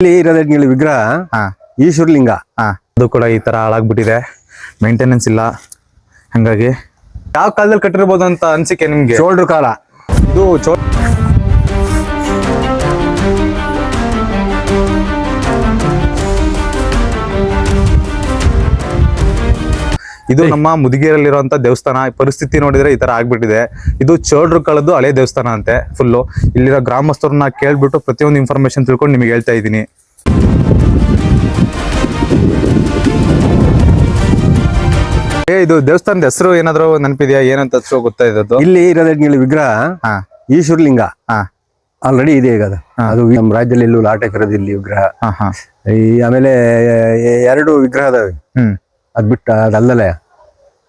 ಇಲ್ಲಿ ಇರೋದ್ರಲ್ಲಿ ವಿಗ್ರಹ? ಹಾ. ಈಶ್ವರಲಿಂಗ. ಹಾ. ಅದು ಕೂಡ ಈ ತರ ಹಾಳಾಗ್ಬಿಟ್ಟಿದೆ. ಮೇಂಟೆನೆನ್ಸ್ ಇಲ್ಲ. ಹಂಗಾಗಿ ಯಾವ ಕಾಲದಲ್ಲಿ ಕಟ್ಟಿರ್ಬೋದು ಅಂತ ಅನ್ಸಿಕೆ ನಿಮ್ಗೆ? ಚೋಳ್ರ ಕಾಲ. ಇದು ಚೋ ಇದು ನಮ್ಮ ಮುದಿಗೇರಲ್ಲಿರುವಂತ ದೇವಸ್ಥಾನ. ಪರಿಸ್ಥಿತಿ ನೋಡಿದ್ರೆ ಈ ತರ ಆಗ್ಬಿಟ್ಟಿದೆ. ಇದು ಚೋಳ್ರು ಕಳೆದು ಹಳೆ ದೇವಸ್ಥಾನ ಅಂತೆ ಫುಲ್ಲು ಇಲ್ಲಿರೋ ಗ್ರಾಮಸ್ಥರನ್ನ ಕೇಳ್ಬಿಟ್ಟು ಪ್ರತಿಯೊಂದು ಇನ್ಫಾರ್ಮೇಶನ್ ತಿಳ್ಕೊಂಡು ನಿಮಗೆ ಹೇಳ್ತಾ ಇದ್ದೀನಿ. ಏ ಇದು ದೇವಸ್ಥಾನದ ಹೆಸರು ಏನಾದ್ರು ನೆನಪಿದ್ಯಾ? ಏನಂತ ಹೆಸರು ಗೊತ್ತಾ ಇದ್ದದ್ದು? ಇಲ್ಲಿ ಇರೋದ್ರಲ್ಲಿ ವಿಗ್ರಹ? ಈಶ್ವರಲಿಂಗ. ಆಲ್ರೆಡಿ ಇದೆ ಈಗ ಅದು. ಅದು ನಮ್ಮ ರಾಜ್ಯದಲ್ಲಿ ಎಲ್ಲೂ ಲಾಟೆ ಇರೋದು ಇಲ್ಲಿ ವಿಗ್ರಹ. ಈ ಆಮೇಲೆ ಎರಡು ವಿಗ್ರಹ ಅದಾವೆ ಹ್ಮ್. ಅದ್ ಬಿಟ್ಟ ಅದಲ್ಲದೆ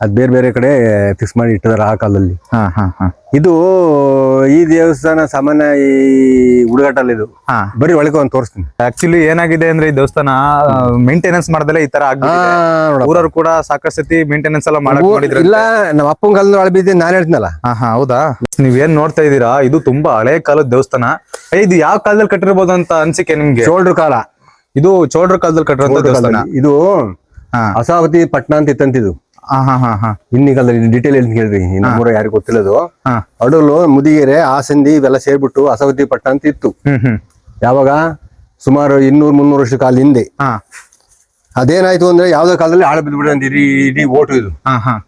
ಅದ್ ಬೇರೆ ಬೇರೆ ಕಡೆ ಫಿಕ್ಸ್ ಮಾಡಿ ಇಟ್ಟಿದ್ದಾರೆ ಆ ಕಾಲದಲ್ಲಿ. ಹಾ ಹಾ ಹಾ. ಇದು ಈ ದೇವಸ್ಥಾನ ಸಾಮಾನ್ಯ ಈ ಹುಡುಗಾಟಲ್ಲಿ ಇದು. ಹಾ. ಬರೀ ಒಳಗೆ ಒಂದು ತೋರಿಸ್ತೀನಿ. ಆಕ್ಚುಲಿ ಏನಾಗಿದೆ ಅಂದ್ರೆ ಈ ದೇವಸ್ಥಾನ ಮೇಂಟೆನೆನ್ಸ್ ಮಾಡ್ದಲೆ ಈ ತರ ಆಗ್ಬಿಟ್ಟಿದೆ. ಊರವ್ರು ಕೂಡ ಸಾಕಷ್ಟು ಸತಿ ಮೇಂಟೆನೆನ್ಸ್ ಎಲ್ಲ ಮಾಡಕ್ ಮಾಡಿದ್ರೆ ಇಲ್ಲ ನಮ್ಮ ಅಪ್ಪನ ಕಾಲದ ಒಳ ಬಿದ್ದೆ ನಾನು ಹೇಳ್ತೀನಲ್ಲ. ಹಾ ಹಾ ಹೌದಾ? ನೀವೇನ್ ನೋಡ್ತಾ ಇದ್ದೀರಾ? ಇದು ತುಂಬಾ ಹಳೆ ಕಾಲದ ದೇವಸ್ಥಾನ. ಏ, ಇದು ಯಾವ ಕಾಲದಲ್ಲಿ ಕಟ್ಟಿರ್ಬೋದು ಅಂತ ಅನ್ಸಿಕೆ ನಿಮ್ಗೆ? ಚೋಳರ ಕಾಲ. ಇದು ಚೋಳರ ಕಾಲದಲ್ಲಿ ಕಟ್ಟಿರೋ ಚೋಳ್ರ ದೇವಸ್ಥಾನ. ಕಾಲದಲ್ಲಿ. ಇದು ಅಸಾವತಿ ಪಟ್ಟಣ ಅಂತ ಇತ್ತಂತಿದು. ಹಾ ಹಾ ಹಾ ಹಾ. ಇನ್ನಿ ಕಾಲದಲ್ಲಿ ಡೀಟೇಲ್ ಹೇಳ್ತೀನಿ ಕೇಳ್ರಿ ನಮ್ಮೂರ ಯಾರಿಗೂ ಗೊತ್ತಿಲ್ಲದು. ಅಡಲು ಮುದಿಗೆರೆ ಆಸಂದಿ ಇವೆಲ್ಲ ಸೇರ್ಬಿಟ್ಟು ಅಸಾವತಿ ಪಟ್ಟಣ ಅಂತ ಇತ್ತು. ಯಾವಾಗ? ಸುಮಾರು ಇನ್ನೂರ್ ಮುನ್ನೂರು ವರ್ಷ ಕಾಲ ಹಿಂದೆ. ಹಾ. ಅದೇನಾಯ್ತು ಅಂದ್ರೆ ಯಾವ್ದೋ ಕಾಲದಲ್ಲಿ ಆಳ ಬಿದ್ಬಿಡ ಇಡೀ ಇಡೀ ಓಟು ಇದು. ಹಾ ಹಾ.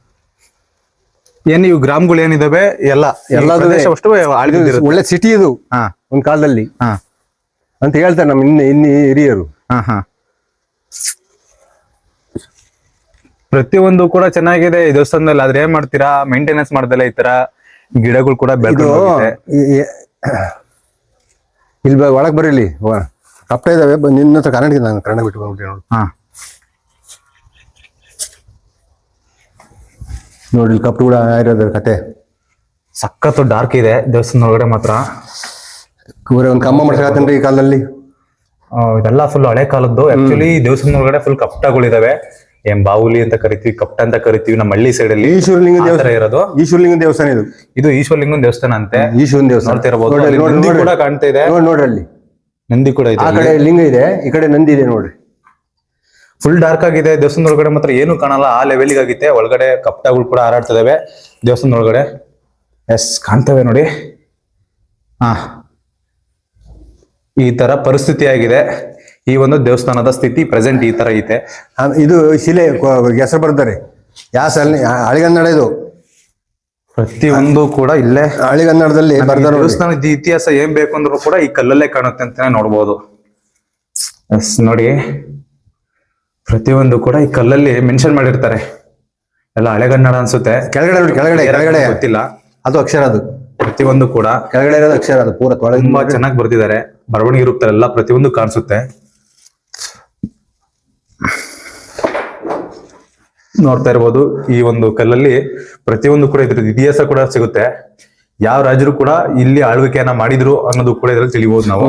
ಏನ್ ಇವು ಗ್ರಾಮಗಳು ಏನಿದಾವೆ? ಎಲ್ಲ. ಎಲ್ಲ ಒಳ್ಳೆ ಸಿಟಿ ಇದು. ಒಂದ್ ಕಾಲದಲ್ಲಿ. ಹಾ. ಅಂತ ಹೇಳ್ತಾರೆ ನಮ್ಮ ಇನ್ನ ಇನ್ನ ಹಿರಿಯರು. ಹಾ ಹಾ. ಪ್ರತಿಯೊಂದು ಕೂಡ ಚೆನ್ನಾಗಿದೆ. ಈ ದೇವಸ್ಥಾನದಲ್ಲಿ ಆದ್ರೆ ಏನ್ ಮಾಡ್ತೀರಾ? ಮೇಂಟೆನೆನ್ಸ್ ಮಾಡ್ದಲ್ಲ ಈ ತರ ಗಿಡಗಳು ಕೂಡ ಬೆಳೆದ ಇಲ್ಲಿ ಒಳಗ್ ಬರೀಲಿ ಕಪ್ಪ ಇದಾವೆ ನಿನ್ನ ಹತ್ರ ಕನ್ನಡ ನಾನು ಕನ್ನಡ ಬಿಟ್ಟು ಬಂದ್ಬಿಟ್ಟೆ ನೋಡಿ. ನೋಡಿ ಕಪ್ ಕೂಡ ಇರೋದ್ರ ಕತೆ. ಸಖತ್ತು ಡಾರ್ಕ್ ಇದೆ ದೇವಸ್ಥಾನ ಒಳಗಡೆ ಮಾತ್ರ. ಕೂರೆ ಒಂದ್ ಕಮ್ಮ ಮಾಡ್ಸಕತ್ತೇನ್ರಿ ಈ ಕಾಲದಲ್ಲಿ. ಇದೆಲ್ಲ ಫುಲ್ ಹಳೆ ಕಾಲದ್ದು. ಆಕ್ಚುಲಿ ದೇವಸ್ಥಾನ ಒಳಗಡೆ ಫುಲ್ ಕಪ್ಪಟಗಳಿದಾವೆ. ಏನ್ ಬಾವುಲಿ ಅಂತ ಕರಿತೀವಿ ಕಪ್ಟ ಅಂತ ಕರಿತೀವಿ ನಮ್ಮ ಹಳ್ಳಿ ಸೈಡ್ ಅಲ್ಲಿ ಈಶ್ವರಲಿಂಗ ದೇವಸ್ಥಾನ. ಇರೋದು. ಈಶ್ವರಲಿಂಗ ದೇವಸ್ಥಾನ ಇದು. ಇದು ಈಶ್ವರಲಿಂಗನ ದೇವಸ್ಥಾನ ಅಂತೆ. ಈಶ್ವರನ ದೇವಸ್ಥಾನ. ನೋಡ್ತಾ ಇರಬಹುದು ನೋಡಿ, ಅಲ್ಲಿ ನೋಡಿ, ನಂದಿ ಕೂಡ ಕಾಣ್ತಾ ಇದೆ. ನೋಡಿ ನೋಡ್ರಿ ಅಲ್ಲಿ. ನಂದಿ ಕೂಡ ಇದೆ. ಆ ಕಡೆ ಲಿಂಗ ಇದೆ ಈ ಕಡೆ ನಂದಿ ಇದೆ ನೋಡ್ರಿ. ಫುಲ್ ಡಾರ್ಕ್ ಆಗಿದೆ. ದೇವಸ್ಥಾನದ ಒಳಗಡೆ ಮಾತ್ರ ಏನು ಕಾಣಲ್ಲ. ಆ ಲೆವೆಲ್ ಆಗಿತ್ತೆ ಒಳಗಡೆ ಕಪ್ಟಗಳು ಕೂಡ ಹಾರಾಡ್ತಿದಾವೆ ದೇವಸ್ಥಾನದ ಒಳಗಡೆ ಎಸ್ ಕಾಣ್ತವೆ ನೋಡಿ. ಹಾ. ಈ ತರ ಪರಿಸ್ಥಿತಿ ಆಗಿದೆ ಈ ಒಂದು ದೇವಸ್ಥಾನದ ಸ್ಥಿತಿ ಪ್ರೆಸೆಂಟ್ ಈ ತರ ಐತೆ. ಇದು ಶಿಲೆ ಕೊ- ಹೆಸರು ಬರ್ತಾರೆ ಯಾವ ಸಾಲ ಹಳಿಗನ್ನಡ ಇದು ಪ್ರತಿಯೊಂದು ಕೂಡ ಇಲ್ಲೇ ಹಳಿಗನ್ನಡದಲ್ಲಿ ಈ ಬರ್ದಾರ ದೇವಸ್ಥಾನದ ಇತಿಹಾಸ ಏನ್ ಬೇಕು ಅಂದ್ರೂ ಕೂಡ ಈ ಕಲ್ಲಲ್ಲೇ ಕಾಣುತ್ತೆ ಅಂತಾನೆ ನೋಡ್ಬೋದು. ಎಸ್ ನೋಡಿ. ಪ್ರತಿಯೊಂದು ಕೂಡ ಈ ಕಲ್ಲಲ್ಲಿ ಮೆನ್ಷನ್ ಮಾಡಿರ್ತಾರೆ. ಎಲ್ಲ ಹಳೆಗನ್ನಡ ಅನ್ಸುತ್ತೆ. ಕೆಳಗಡೆ ನೋಡಿ ಕೆಳಗಡೆ ಕೆಳಗಡೆ. ಗೊತ್ತಿಲ್ಲ. ಅದು ಅಕ್ಷರ ಅದು. ಪ್ರತಿಯೊಂದು ಕೂಡ ಕೆಳಗಡೆ ಇರೋದು ಅಕ್ಷರ ಅದು ಪೂರ ತುಂಬಾ ಚೆನ್ನಾಗಿ ಬರ್ತಿದ್ದಾರೆ ಬರವಣಿಗೆ ರೂಪದಲ್ಲೆಲ್ಲ ಪ್ರತಿಯೊಂದು ಕಾಣಿಸುತ್ತೆ. ನೋಡ್ತಾ ಇರ್ಬೋದು ಈ ಒಂದು ಕಲ್ಲಲ್ಲಿ ಪ್ರತಿಯೊಂದು ಕೂಡ ಇದ್ರ ಇತಿಹಾಸ ಕೂಡ ಸಿಗುತ್ತೆ. ಯಾವ ರಾಜರು ಕೂಡ ಇಲ್ಲಿ ಆಳ್ವಿಕೆಯನ್ನ ಮಾಡಿದ್ರು ಅನ್ನೋದು ಕೂಡ ಇದ್ರಲ್ಲಿ ತಿಳಿಬಹುದು ನಾವು.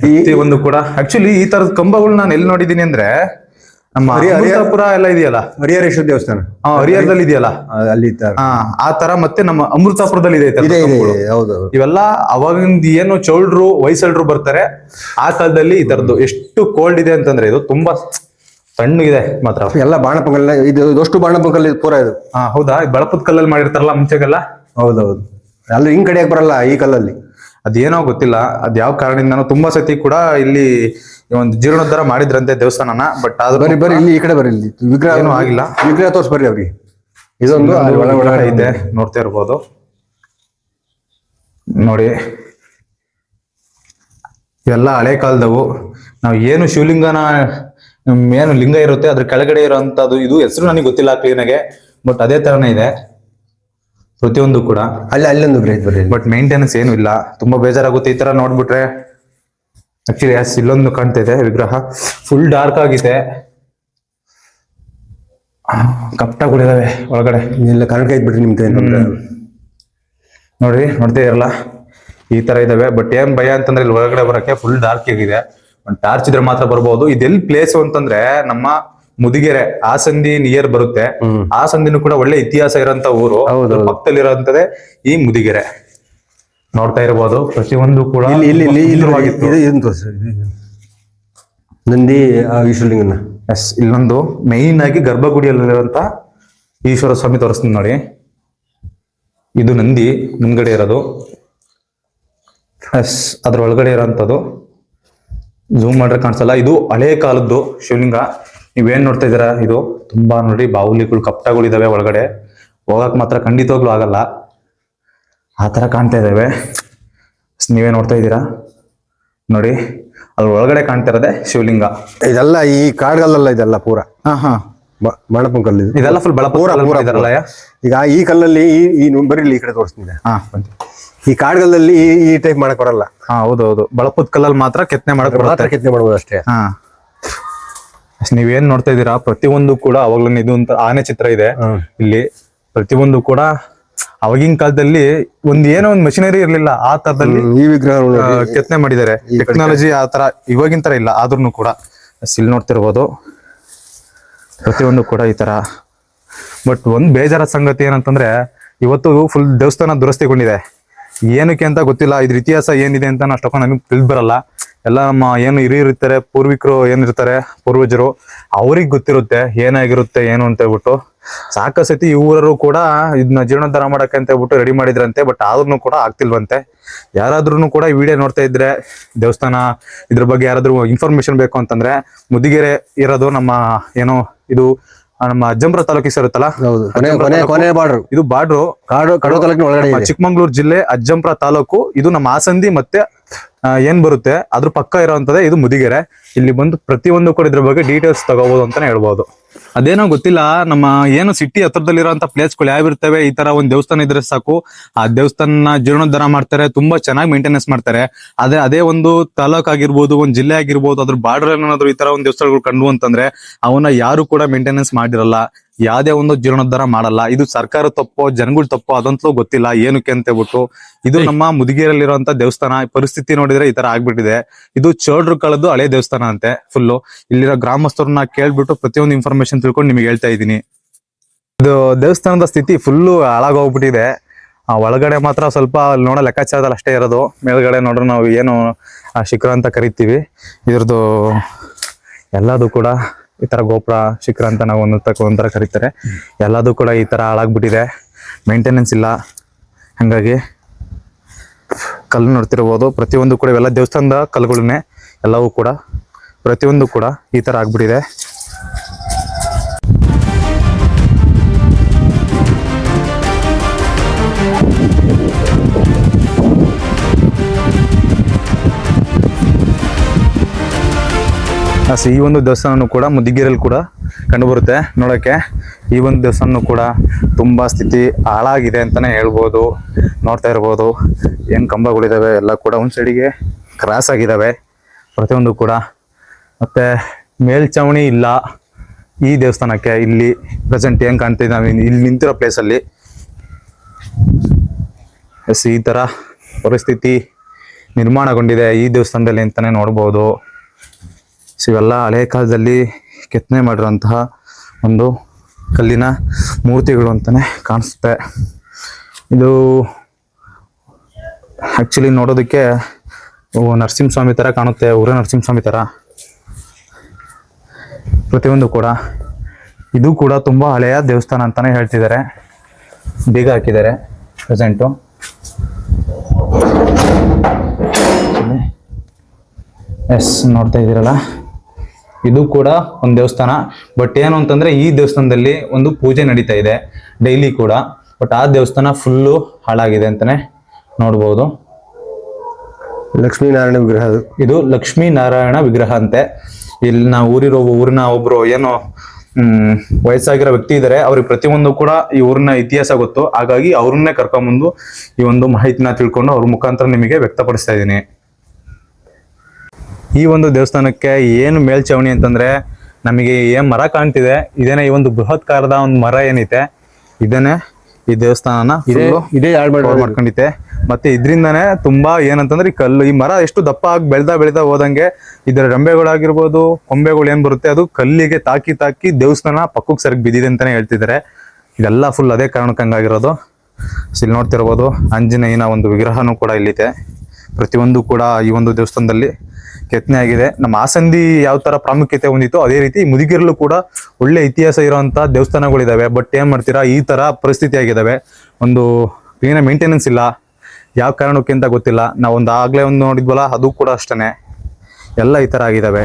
ಈ ಒಂದು ಕೂಡ ಆಕ್ಚುಲಿ ಈ ತರದ ಕಂಬಗಳು ನಾನು ಎಲ್ಲಿ ನೋಡಿದೀನಿ ಅಂದ್ರೆ ನಮ್ಮ ಅಮೃತಾಪುರ ಎಲ್ಲ ಇದೆಯಲ್ಲ? ಹರಿಹರೇಶ್ವರ ದೇವಸ್ಥಾನ. ಹರಿಹರದಲ್ಲಿ ಇದೆಯಲ್ಲ? ಅಲ್ಲಿ. ಆ ತರ ಮತ್ತೆ ನಮ್ಮ ಅಮೃತಾಪುರದಲ್ಲಿ ಇದೆ ಇದೆ ಹೌದು. ಇವೆಲ್ಲ ಅವಾಗಿಂದ ಏನು ಚೌಳ್ರು ವಯಸ್ಸಲ್ರು ಬರ್ತಾರೆ. ಆ ಕಾಲದಲ್ಲಿ ಈ ತರದ್ದು. ಎಷ್ಟು ಕೋಲ್ಡ್ ಇದೆ ಅಂತಂದ್ರೆ ಇದು ತುಂಬಾ ತಣ್ಣಗಿದೆ ಮಾತ್ರ. ಎಲ್ಲ ಬಾಣಪಂಗಲ್ ಇದು ಇದಷ್ಟು ಬಾಣಪಂಗಲ್ ಪೂರ ಇದು. ಹಾ ಹೌದಾ? ಬಳಪದ ಕಲ್ಲಲ್ಲಿ ಮಾಡಿರ್ತಾರಲ್ಲ ಮುಂಚೆಗೆಲ್ಲ? ಹೌದೌದು. ಅಲ್ಲಿ ಹಿಂಗ್ ಕಡೆಯಕ್ ಬರಲ್ಲ ಈ ಕಲ್ಲಲ್ಲಿ ಅದೇನೋ ಗೊತ್ತಿಲ್ಲ. ಅದ್ ಯಾವ ಕಾರಣದಿಂದನೋ ತುಂಬಾ ಸತಿ ಕೂಡ ಇಲ್ಲಿ ಒಂದು ಜೀರ್ಣೋದ್ಧಾರ ಮಾಡಿದ್ರಂತೆ ದೇವಸ್ಥಾನನ ಬಟ್ ಆದ್ರೂ ಬರಿ ಬರೀ ಇಲ್ಲಿ ಈ ಕಡೆ ಬರೀ ಇಲ್ಲಿ. ವಿಗ್ರಹ ಏನೂ ಆಗಿಲ್ಲ. ವಿಗ್ರಹ ತೋರ್ಸ್ ಬರ್ರಿ ಅವ್ರಿಗೆ. ಇದೊಂದು ಅಲ್ಲಿ ಒಳಗೆ ಒಳಗಡೆ ಇದೆ ನೋಡ್ತಾ ಇರ್ಬೋದು. ನೋಡಿ. ಇವೆಲ್ಲ ಹಳೆ ಕಾಲದವು. ನಾವು ಏನು ಶಿವಲಿಂಗನ ಹ್ಮ್, ಏನು ಲಿಂಗ ಇರುತ್ತೆ ಅದ್ರ ಕೆಳಗಡೆ ಇರೋಂಥದ್ದು ಇದು ಹೆಸರು ನನಗೆ ಗೊತ್ತಿಲ್ಲ ಕ್ಲೀನಾಗೆ ಬಟ್ ಅದೇ ತರನೇ ಇದೆ. ಪ್ರತಿಯೊಂದು ಕೂಡ. ಅಲ್ಲಿ ಅಲ್ಲೊಂದು ಗ್ರೇಟ್ ಬರಲಿ ಬಟ್ ಮೇಂಟೆನೆನ್ಸ್ ಏನು ಇಲ್ಲ. ತುಂಬಾ ಬೇಜಾರಾಗುತ್ತೆ ಈ ತರ ನೋಡ್ಬಿಟ್ರೆ. ಆಕ್ಚುಲಿ ಎಸ್ ಇಲ್ಲೊಂದು ಕಾಣ್ತಿದೆ ವಿಗ್ರಹ. ಫುಲ್ ಡಾರ್ಕ್ ಆಗಿದೆ. ಕಪ್ಪಟಗಳಿದಾವೆ ಒಳಗಡೆ. ಇಲ್ಲ ಕರೆಕ್ಟ್ ಕೈ ಬಿಡ್ರಿ ನಿಮ್ಗೆ ನೋಡ್ರಿ ನೋಡ್ತಾ ಇರಲ್ಲ. ಈ ತರ ಇದಾವೆ. ಬಟ್ ಏನ್ ಭಯ ಅಂತಂದ್ರೆ ಇಲ್ಲಿ ಒಳಗಡೆ ಬರಕ್ಕೆ ಫುಲ್ ಡಾರ್ಕ್ ಆಗಿದೆ. ಒಂದು ಟಾರ್ಚ್ ಇದ್ರೆ ಮಾತ್ರ ಬರ್ಬೋದು. ಇದೆಲ್ಲಿ ಪ್ಲೇಸ್ ಅಂತಂದ್ರೆ ನಮ್ಮ ಮುದಿಗೆರೆ ಆಸಂದಿ ನಿಯರ್ ಬರುತ್ತೆ. ಆ ಸಂದಿನೂ ಕೂಡ ಒಳ್ಳೆ ಇತಿಹಾಸ ಇರೋಂತ ಊರು. ಪಕ್ಕದಲ್ಲಿರೋಂಥದ್ದೇ ಈ ಮುದಿಗೆರೆ. ನೋಡ್ತಾ ಇರಬಹುದು ಪ್ರತಿಯೊಂದು ಕೂಡ. ನಂದಿ ಆ ಈಶ್ವರಲಿಂಗನ. ಎಸ್ ಇಲ್ಲೊಂದು ಮೈನ್ ಆಗಿ ಗರ್ಭಗುಡಿಯಲ್ಲಿರುವಂತ ಈಶ್ವರ ಸ್ವಾಮಿ ತೋರಿಸ್ತೀನಿ ನೋಡಿ. ಇದು ನಂದಿ ಮುಂದ್ಗಡೆ ಇರೋದು. ಎಸ್ ಅದ್ರ ಒಳಗಡೆ ಇರೋಂಥದ್ದು ಝೂಮ್ ಮಾಡ್ರೆ ಕಾಣಿಸಲ್ಲ. ಇದು ಹಳೆ ಕಾಲದ್ದು ಶಿವಲಿಂಗ. ನೀವೇನ್ ನೋಡ್ತಾ ಇದ್ದೀರಾ? ಇದು ತುಂಬಾ ನೋಡಿ ಬಾವುಲಿಗಳು ಕಪ್ಪಟಗಳಿದಾವೆ ಒಳಗಡೆ. ಹೋಗಕ್ ಮಾತ್ರ ಖಂಡಿತವಾಗ್ಲೂ ಆಗಲ್ಲ. ಆ ತರ ಕಾಣ್ತಾ ಇದಾವೆ. ನೀವೇ ನೋಡ್ತಾ ಇದ್ದೀರಾ? ನೋಡಿ ಅದ್ರ ಒಳಗಡೆ ಕಾಣ್ತಾ ಇರೋದೆ ಶಿವಲಿಂಗ. ಇದೆಲ್ಲ ಈ ಕಾಡ್ಗಲ್ಲ ಇದೆಲ್ಲ ಪೂರ. ಹಾ ಹಾ. ಮಣಪನ ಕಲ್ಲು ಇದು. ಇದೆಲ್ಲ ಫುಲ್ ಬೆಳಪೂರ ಪೂರ, ಪೂರ, ಈಗ ಈ ಕಲ್ಲಲ್ಲಿ ಈ ಈ ಈ ಕಡೆ ತೋರಿಸ್ತಿದೆ. ಹಾ ಬನ್ನಿ. ಈ ಕಾಡ್ಗಲ್ಲಲ್ಲಿ ಈ ಟೈಪ್ ಮಾಡಕ್ ಬರಲ್ಲ. ಹಾ ಹೌದು ಹೌದು ಬಳಪದ ಕಲ್ಲಲ್ಲಿ ಮಾತ್ರ ಕೆತ್ತನೆ ಮಾಡಕ್ ಮಾತ್ರ ಕೆತ್ತನೆ ಮಾಡ್ಬೋದು ಅಷ್ಟೇ. ಹಾ. ನೀವೇನ್ ನೋಡ್ತಾ ಇದ್ದೀರಾ? ಪ್ರತಿಯೊಂದು ಕೂಡ ಅವಾಗ್ಲೂ ಇದು ಅಂತ ಆನೆ ಚಿತ್ರ ಇದೆ. ಇಲ್ಲಿ ಪ್ರತಿಯೊಂದು ಕೂಡ ಅವಾಗಿನ ಕಾಲದಲ್ಲಿ ಒಂದ್ ಏನೋ ಒಂದ್ ಮಷಿನರಿ ಇರ್ಲಿಲ್ಲ ಆ ತರದಲ್ಲಿ ಈ ವಿಗ್ರಹ ಕೆತ್ತನೆ ಮಾಡಿದ್ದಾರೆ. ಟೆಕ್ನಾಲಜಿ ಆ ತರ ಇವಾಗಿನ ತರ ಇಲ್ಲ ಆದ್ರೂ ಕೂಡ. ಸಿಲ್ ನೋಡ್ತಿರ್ಬೋದು. ಪ್ರತಿಯೊಂದು ಕೂಡ ಈ ತರ. ಬಟ್ ಒಂದ್ ಬೇಜಾರ ಸಂಗತಿ ಏನಂತಂದ್ರೆ ಇವತ್ತು ಫುಲ್ ದೇವಸ್ಥಾನ ದುರಸ್ತಿಗೊಂಡಿದೆ. ಏನಕ್ಕೆ ಅಂತ ಗೊತ್ತಿಲ್ಲ ಇದ್ರ ಇತಿಹಾಸ ಏನಿದೆ ಅಂತ ಅಷ್ಟೊಂದು ನಮಗೆ ತಿಳಿದ್ ಬರಲ್ಲ. ಎಲ್ಲ ನಮ್ಮ ಏನು ಹಿರಿಯರಿರ್ತಾರೆ ಪೂರ್ವಿಕರು ಏನಿರ್ತಾರೆ ಪೂರ್ವಜರು, ಅವ್ರಿಗೆ ಗೊತ್ತಿರುತ್ತೆ ಏನಾಗಿರುತ್ತೆ ಏನು ಅಂತ ಹೇಳ್ಬಿಟ್ಟು. ಸಾಕಷ್ಟು ಸತಿ ಇವರು ಕೂಡ ಇದನ್ನ ಜೀರ್ಣೋದ್ಧಾರ ಮಾಡಕ್ಕೆ ಅಂತ ಹೇಳ್ಬಿಟ್ಟು ರೆಡಿ ಮಾಡಿದ್ರಂತೆ ಬಟ್ ಆದ್ರೂ ಕೂಡ ಆಗ್ತಿಲ್ವಂತೆ. ಯಾರಾದ್ರೂ ಕೂಡ ಈ ವಿಡಿಯೋ ನೋಡ್ತಾ ಇದ್ರೆ, ದೇವಸ್ಥಾನ, ಇದ್ರ ಬಗ್ಗೆ ಯಾರಾದ್ರೂ ಇನ್ಫಾರ್ಮೇಶನ್ ಬೇಕು ಅಂತಂದ್ರೆ, ಮುದಿಗೆರೆ ಇರೋದು ನಮ್ಮ, ಏನೋ, ಇದು ನಮ್ಮ ಅಜ್ಜಂಪುರ ತಾಲೂಕಿಗೆ ಸೇರುತ್ತಲ್ಲ? ಹೌದು. ಕೊನೆ ಕೊನೆ ಕೊನೆ ಬಾರ್ಡ್ರು. ಇದು ಬಾರ್ಡ್ರು. ಕಾಡು ತಾಲೂಕಿನ ಒಳಗಡೆ ಇದೆ. ಚಿಕ್ಕಮಂಗ್ಳೂರು ಜಿಲ್ಲೆ ಅಜ್ಜಂಪುರ ತಾಲೂಕು ಇದು ನಮ್ಮ ಆಸಂದಿ ಮತ್ತೆ ಆ, ಏನ್ ಬರುತ್ತೆ ಅದ್ರ ಪಕ್ಕ ಇರುವಂತದ್ದೇ ಇದು ಮುದಿಗೆರೆ. ಇಲ್ಲಿ ಬಂದು ಪ್ರತಿಯೊಂದು ಕೂಡ ಇದ್ರ ಬಗ್ಗೆ ಡೀಟೇಲ್ಸ್ ತಗೋಬಹುದು ಅಂತಾನೆ ಹೇಳ್ಬೋದು. ಅದೇನೋ ಗೊತ್ತಿಲ್ಲ, ನಮ್ಮ ಏನು ಸಿಟಿ ಹತ್ರದಲ್ಲಿರುವಂತ ಪ್ಲೇಸ್ಗಳು ಯಾವಿರ್ತವೆ ಈ ತರ ಒಂದ್ ದೇವಸ್ಥಾನ ಇದ್ರೆ ಸಾಕು. ಆ ದೇವಸ್ಥಾನ ಜೀರ್ಣೋದ್ಧಾರ ಮಾಡ್ತಾರೆ, ತುಂಬಾ ಚೆನ್ನಾಗಿ ಮೇಂಟೆನೆನ್ಸ್ ಮಾಡ್ತಾರೆ. ಅದೇ ಅದೇ ಒಂದು ತಾಲೂಕ್ ಆಗಿರ್ಬೋದು, ಒಂದ್ ಜಿಲ್ಲೆ ಆಗಿರ್ಬೋದು, ಅದ್ರ ಬಾರ್ಡರ್ ಏನಾದ್ರು ಈ ತರ ಒಂದ್ ದೇವಸ್ಥಾನಗಳು ಕಂಡು ಅಂತಂದ್ರೆ, ಅವನ್ನ ಯಾರು ಕೂಡ ಮೇಂಟೆನೆನ್ಸ್ ಮಾಡಿರಲ್ಲ. ಯಾವ್ದೇ ಒಂದು ಜೀರ್ಣೋದ್ಧಾರ ಮಾಡಲ್ಲ. ಇದು ಸರ್ಕಾರ ತಪ್ಪೋ ಜನಗಳು ತಪ್ಪೋ ಅದಂತಲೂ ಗೊತ್ತಿಲ್ಲ. ಏನಕ್ಕೆ ಅಂತ ಹೇಳ್ಬಿಟ್ಟು ಇದು ನಮ್ಮ ಮುದುಗೇರಲ್ಲಿರುವಂತ ದೇವಸ್ಥಾನ. ಪರಿಸ್ಥಿತಿ ನೋಡಿದ್ರೆ ಈ ತರ ಆಗ್ಬಿಟ್ಟಿದೆ. ಇದು ಚೋಳ್ರು ಕಳೆದು ಹಳೆ ದೇವಸ್ಥಾನ ಅಂತೆ ಫುಲ್ಲು ಇಲ್ಲಿರೋ ಗ್ರಾಮಸ್ಥರನ್ನ ಕೇಳ್ಬಿಟ್ಟು ಪ್ರತಿಯೊಂದು ಇನ್ಫಾರ್ಮೇಶನ್ ತಿಳ್ಕೊಂಡು ನಿಮ್ಗೆ ಹೇಳ್ತಾ ಇದ್ದೀನಿ. ಇದು ದೇವಸ್ಥಾನದ ಸ್ಥಿತಿ ಫುಲ್ಲು ಹಾಳಾಗೋಗ್ಬಿಟ್ಟಿದೆ. ಆ ಒಳಗಡೆ ಮಾತ್ರ ಸ್ವಲ್ಪ ಅಲ್ಲಿ ನೋಡೋ ಲೆಕ್ಕಾಚಾರದಲ್ಲಿ ಅಷ್ಟೇ ಇರೋದು. ಮೇಲ್ಗಡೆ ನೋಡ್ರೆ ನಾವು ಏನು ಶಿಖರ ಅಂತ ಕರಿತೀವಿ. ಇದ್ರದ್ದು ಎಲ್ಲದು ಕೂಡ ಈ ತರ ಗೋಪುರ, ಶಿಖರ ಅಂತ ನಾವು ಒಂದು ತಕ್ಕ ಒಂಥರ ಕರೀತಾರೆ. ಎಲ್ಲದು ಕೂಡ ಈ ತರ ಹಾಳಾಗ್ಬಿಟ್ಟಿದೆ. ಮೇಂಟೆನೆನ್ಸ್ ಇಲ್ಲ. ಹಂಗಾಗಿ ಕಲ್ಲು ನೋಡ್ತಿರ್ಬೋದು. ಪ್ರತಿಯೊಂದು ಕೂಡ ಇವೆಲ್ಲ ದೇವಸ್ಥಾನದ ಕಲ್ಲುಗಳನ್ನೇ ಎಲ್ಲವೂ ಕೂಡ ಪ್ರತಿಯೊಂದು ಕೂಡ ಈ ತರ ಆಗ್ಬಿಟ್ಟಿದೆ. ಅಸ್ ಈ ಒಂದು ದೇವಸ್ಥಾನನೂ ಕೂಡ ಮುದಿಗೆರೆಯಲ್ಲಿ ಕೂಡ ಕಂಡುಬರುತ್ತೆ. ನೋಡೋಕ್ಕೆ ಈ ಒಂದು ದೇವಸ್ಥಾನ ಕೂಡ ತುಂಬ ಸ್ಥಿತಿ ಹಾಳಾಗಿದೆ ಅಂತಲೇ ಹೇಳ್ಬೋದು. ನೋಡ್ತಾ ಇರ್ಬೋದು. ಏನು ಕಂಬಗಳಿದ್ದಾವೆ ಎಲ್ಲ ಕೂಡ ಒಂದು ಸೈಡಿಗೆ ಕ್ರಾಸ್ ಆಗಿದ್ದಾವೆ ಪ್ರತಿಯೊಂದು ಕೂಡ. ಮತ್ತು ಮೇಲ್ಚಾವಣಿ ಇಲ್ಲ ಈ ದೇವಸ್ಥಾನಕ್ಕೆ. ಇಲ್ಲಿ ಪ್ರೆಸೆಂಟ್ ಏನು ಕಾಣ್ತಿದ್ದೆ ನಾವು ಇಲ್ಲಿ ನಿಂತಿರೋ ಪ್ಲೇಸಲ್ಲಿ ಎಸ್, ಈ ಥರ ಪರಿಸ್ಥಿತಿ ನಿರ್ಮಾಣಗೊಂಡಿದೆ ಈ ದೇವಸ್ಥಾನದಲ್ಲಿ ಅಂತಲೇ ನೋಡ್ಬೋದು. ಸೊ ಇವೆಲ್ಲ ಹಳೆ ಕಾಲದಲ್ಲಿ ಕೆತ್ತನೆ ಮಾಡಿರುವಂತಹ ಒಂದು ಕಲ್ಲಿನ ಮೂರ್ತಿಗಳು ಅಂತಾನೆ ಕಾಣಿಸುತ್ತೆ. ಇದು ಆ್ಯಕ್ಚುಲಿ ನೋಡೋದಕ್ಕೆ ನರಸಿಂಹಸ್ವಾಮಿ ತರ ಕಾಣುತ್ತೆ, ಊರ ನರಸಿಂಹಸ್ವಾಮಿ ತರ. ಪ್ರತಿಯೊಂದು ಕೂಡ. ಇದು ಕೂಡ ತುಂಬಾ ಹಳೆಯ ದೇವಸ್ಥಾನ ಅಂತಾನೆ ಹೇಳ್ತಿದ್ದಾರೆ. ಬೀಗ ಹಾಕಿದ್ದಾರೆ ಪ್ರೆಸೆಂಟು ಎಸ್ ನೋಡ್ತಾ ಇದ್ದೀರಲ್ಲ. ಇದು ಕೂಡ ಒಂದು ದೇವಸ್ಥಾನ. ಬಟ್ ಏನು ಅಂತಂದ್ರೆ ಈ ದೇವಸ್ಥಾನದಲ್ಲಿ ಒಂದು ಪೂಜೆ ನಡೀತಾ ಇದೆ. ಡೈಲಿ ಕೂಡ. ಬಟ್ ಆ ದೇವಸ್ಥಾನ ಫುಲ್ಲು ಹಾಳಾಗಿದೆ ಅಂತಾನೆ ನೋಡ್ಬೋದು. ಲಕ್ಷ್ಮೀನಾರಾಯಣ ವಿಗ್ರಹ. ಇದು ಲಕ್ಷ್ಮೀನಾರಾಯಣ ವಿಗ್ರಹ ಅಂತೆ. ಇಲ್ಲಿ ನಾವು ಊರಿರೋ ಊರಿನ ಒಬ್ರು ಏನೋ ಹ್ಮ್ ವಯಸ್ಸಾಗಿರೋ ವ್ಯಕ್ತಿ ಇದ್ದಾರೆ ಅವ್ರಿಗೆ ಪ್ರತಿಯೊಂದು ಕೂಡ ಈ ಊರಿನ ಇತಿಹಾಸ ಗೊತ್ತು. ಹಾಗಾಗಿ ಅವ್ರನ್ನೇ ಕರ್ಕೊಂಬಂದು ಈ ಒಂದು ಮಾಹಿತಿನ ತಿಳ್ಕೊಂಡು ಅವ್ರ ಮುಖಾಂತರ ನಿಮಗೆ ವ್ಯಕ್ತಪಡಿಸ್ತಾ ಇದ್ದೀನಿ. ಈ ಒಂದು ದೇವಸ್ಥಾನಕ್ಕೆ ಏನು ಮೇಲ್ಚಾವಣಿ ಅಂತಂದ್ರೆ ನಮಗೆ ಏನ್ ಮರ ಕಾಣ್ತಿದೆ ಇದೇನೆ ಈ ಒಂದು ಬೃಹತ್ ಕಾರದ ಒಂದು ಮರ ಏನೈತೆ ಇದೇನೆ ಈ ದೇವಸ್ಥಾನನ ಇದೇ ಮಾಡ್ಕೊಂಡಿತ್ತೆ ಮತ್ತೆ ಇದರಿಂದಾನೇ ತುಂಬಾ ಏನಂತಂದ್ರೆ ಈ ಕಲ್ಲು ಈ ಮರ ಎಷ್ಟು ದಪ್ಪ ಆಗಿ ಬೆಳ್ದಾ ಬೆಳ್ದಾ ಹೋದಂಗೆ ಇದರ ರಂಬೆಗಳಾಗಿರ್ಬೋದು ಕೊಂಬೆಗಳು ಏನ್ ಬರುತ್ತೆ ಅದು ಕಲ್ಲಿಗೆ ತಾಕಿ ತಾಕಿ ದೇವಸ್ಥಾನ ಪಕ್ಕಕ್ಕೆ ಸರಿಗ್ ಬಿದ್ದಿದೆ ಅಂತಾನೆ ಹೇಳ್ತಿದ್ದಾರೆ. ಇದೆಲ್ಲ ಫುಲ್ ಅದೇ ಕಾರಣಕ್ಕಂಗಾಗಿರೋದು. ಇಲ್ಲಿ ನೋಡ್ತಿರ್ಬೋದು ಆಂಜನೇಯನ ಒಂದು ವಿಗ್ರಹನೂ ಕೂಡ ಇಲ್ಲಿದೆ. ಪ್ರತಿಯೊಂದು ಕೂಡ ಈ ಒಂದು ದೇವಸ್ಥಾನದಲ್ಲಿ ಕೆತ್ತನೆ ಆಗಿದೆ. ನಮ್ಮ ಆಸಂದಿ ಯಾವ ತರ ಪ್ರಾಮುಖ್ಯತೆ ಹೊಂದಿತ್ತು ಅದೇ ರೀತಿ ಮುದುಗಿರಲು ಕೂಡ ಒಳ್ಳೆ ಇತಿಹಾಸ ಇರುವಂತ ದೇವಸ್ಥಾನಗಳಿದಾವೆ. ಬಟ್ ಏನ್ ಮಾಡ್ತೀರಾ? ಈ ತರ ಪರಿಸ್ಥಿತಿ ಆಗಿದಾವೆ. ಒಂದು ಕ್ಲೀನ ಮೇಂಟೆನೆನ್ಸ್ ಇಲ್ಲ. ಯಾವ ಕಾರಣಕ್ಕೆ ಅಂತ ಗೊತ್ತಿಲ್ಲ. ನಾವೊಂದು ಆಗ್ಲೇ ಒಂದು ನೋಡಿದ್ವಲ್ಲ, ಅದು ಕೂಡ ಅಷ್ಟೇ ಎಲ್ಲ ಈ ತರ ಆಗಿದಾವೆ.